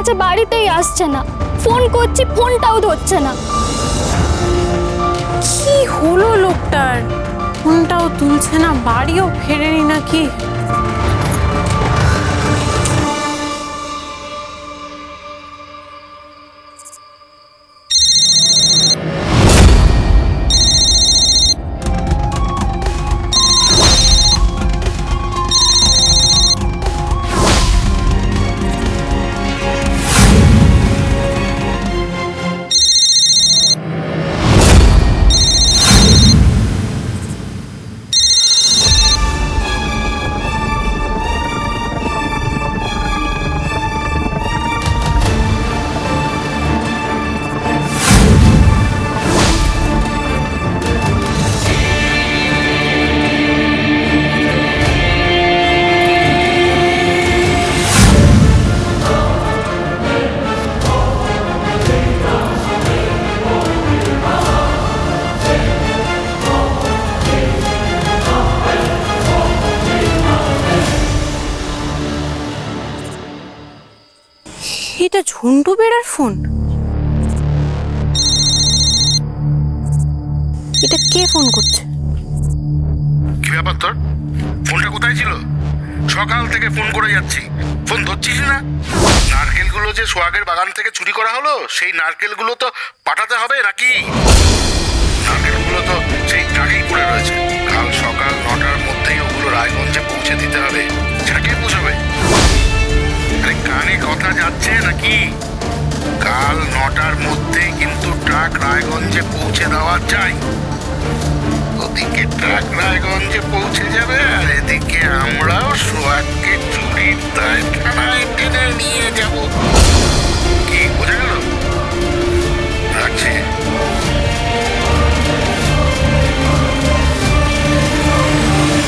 আছে বাড়িতেই আসছে না। ফোন করছি, ফোনটাও ধরছে না। কি হলো লোকটার? ফোনটাও তুলছে না, বাড়িও ফেরেনি নাকি? এটা ঝুন্টু বেড়ার ফোন? এটা কে ফোন করছে? কি ব্যাপার তোর? ফোনটা কোথায় ছিল? সকাল থেকে ফোন করে যাচ্ছি। ফোন ধরছিস না? নারকেলগুলো যে সোহাগের বাগান থেকে চুরি করা হলো, সেই নারকেলগুলো তো পাঠাতে হবে নাকি? রায়গঞ্জে পৌঁছে দেওয়া চাই। ওদিকে ট্রাক রায়গঞ্জে পৌঁছে যাবে আর এদিকে আমরাও